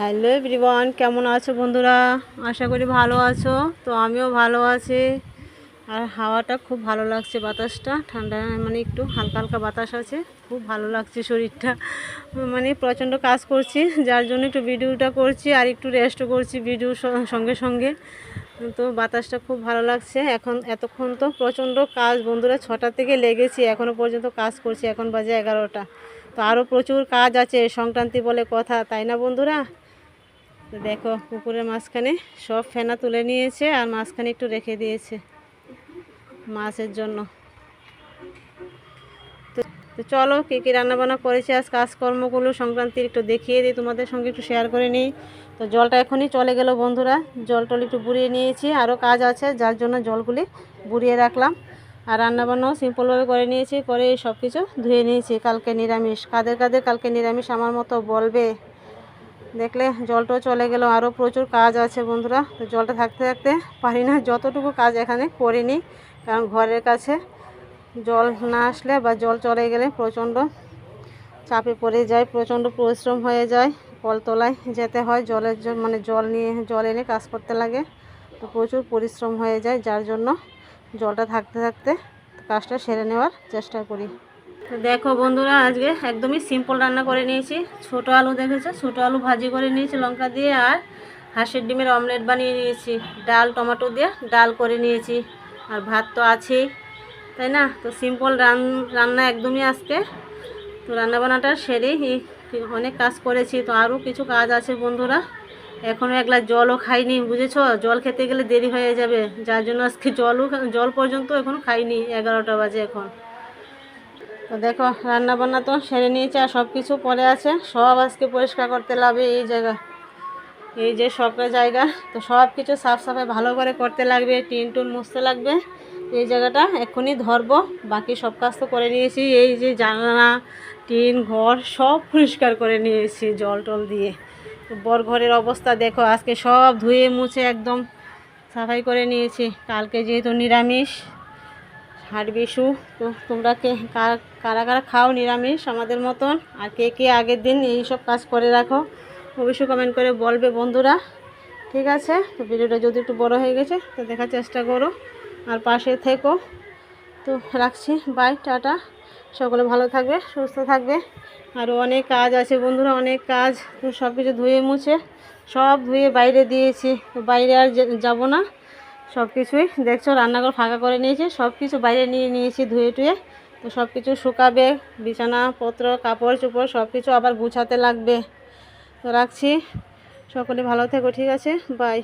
Hello everyone, কেমন আছো বন্ধুরা? আশা করি ভালো আছো। তো আমিও ভালো আছি। আর হাওয়াটা খুব ভালো লাগছে বাতাসটা। ঠান্ডা মানে একটু হালকা হালকা বাতাস আছে। খুব ভালো লাগছে শরীরটা। মানে প্রচণ্ড কাজ করছি, যার জন্য একটু ভিডিওটা করছি আর একটু রেস্টও করছি ভিডিও সঙ্গে সঙ্গে। তো বাতাসটা খুব ভালো লাগছে। এখন এতক্ষণ তো প্রচণ্ড কাজ বন্ধুরা, ছটা থেকে লেগেছি এখনও পর্যন্ত কাজ করছি। এখন বাজে এগারোটা। তো আরও প্রচুর কাজ আছে, সংক্রান্তি বলে কথা, তাই না বন্ধুরা? তো দেখো, পুকুরের মাঝখানে সব ফেনা তুলে নিয়েছে আর মাঝখানে একটু রেখে দিয়েছে মাছের জন্য। তো চলো, কী কী রান্নাবান্না করেছি আজ কাজকর্মগুলো সংক্রান্তির একটু দেখিয়ে দিই, তোমাদের সঙ্গে একটু শেয়ার করে নিই। তো জলটা এখনই চলে গেল বন্ধুরা, জল টল একটু বুড়িয়ে নিয়েছি আরও কাজ আছে, যার জন্য জলগুলি বুড়িয়ে রাখলাম। আর রান্নাবান্নাও সিম্পলভাবে করে নিয়েছি, করে সব কিছু ধুয়ে নিয়েছি, কালকে নিরামিষ। কাদের কাদের কালকে নিরামিষ আমার মতো বলবে? দেখলে জলটাও চলে গেল আরও প্রচুর কাজ আছে বন্ধুরা। তো জলটা থাকতে থাকতে পারি না, যতটুকু কাজ এখানে করিনি, কারণ ঘরের কাছে জল না আসলে বা জল চলে গেলে প্রচণ্ড চাপে পড়ে যায়, প্রচণ্ড পরিশ্রম হয়ে যায়, কলতলায় যেতে হয়, জলের জন্য মানে জল নিয়ে, জল এনে কাজ করতে লাগে। তো প্রচুর পরিশ্রম হয়ে যায়, যার জন্য জলটা থাকতে থাকতে কাজটা সেরে নেওয়ার চেষ্টা করি। দেখো বন্ধুরা, আজকে একদমই সিম্পল রান্না করে নিয়েছি। ছোট আলু দেখেছ? ছোট আলু ভাজি করে নিয়েছি, লঙ্কা দিয়ে আর হাঁসের ডিমের অমলেট বানিয়ে নিয়েছি। ডাল, টমেটো দিয়ে ডাল করে নিয়েছি। আর ভাত তো আছেই, তাই না? তো সিম্পল রান, রান্না একদমই আজকে। তো রান্নাবান্নাটা এই অনেক কাজ করেছি, তো আরও কিছু কাজ আছে বন্ধুরা। এখনও এক গ্লাস জলও খাইনি, বুঝেছ? জল খেতে গেলে দেরি হয়ে যাবে। যার জন্য আজকে জলও, জল পর্যন্ত এখন খাইনি, এগারোটা বাজে এখন। তো দেখো রান্না বান্না তো সেরে নিয়েছে আর সব কিছু পরে আছে। সব আজকে পরিষ্কার করতে লাগবে এই জায়গা। এই যে সবটা জায়গা, তো সব কিছু সাফ সাফাই ভালো করে করতে লাগবে, টিন টুন মুছতে লাগবে। এই জায়গাটা এক্ষুনি ধরবো, বাকি সব কাজ তো করে নিয়েছি। এই যে জানলা, টিন, ঘর সব পরিষ্কার করে নিয়েছি জল টল দিয়ে। বর ঘরের অবস্থা দেখো, আজকে সব ধুয়ে মুছে একদম সাফাই করে নিয়েছি। কালকে যেহেতু নিরামিষ হাট বিশু তো তোমরা কে, কারা কারা খাও নিরামিষ আমাদের মতন? আর কে কে আগের দিন এই সব কাজ করে রাখো, অবশ্যই কমেন্ট করে বলবে বন্ধুরা। ঠিক আছে? তো ভিডিওটা যদি একটু বড় হয়ে গেছে, তো দেখার চেষ্টা করো। আর পাশে থেকো। তো রাখছি। Bye tata. সকলে ভালো থাকবে, সুস্থ থাকবে। আরও অনেক কাজ আছে বন্ধুরা, অনেক কাজ। তো সব কিছু ধুয়ে মুছে, সব ধুয়ে বাইরে দিয়েছি। তো বাইরে আর যাব না। সব কিছুই দেখছ, রান্নাঘর ফাঁকা করে নিয়েছি। সব কিছু বাইরে নিয়ে নিয়েছি ধুয়ে টুয়ে। তো সব কিছু শুকাবে, বিছানাপত্র কাপড় চোপড় সব কিছু আবার গুছাতে লাগবে। তো রাখছি। সকলে ভালো থেকো, ঠিক আছে? বাই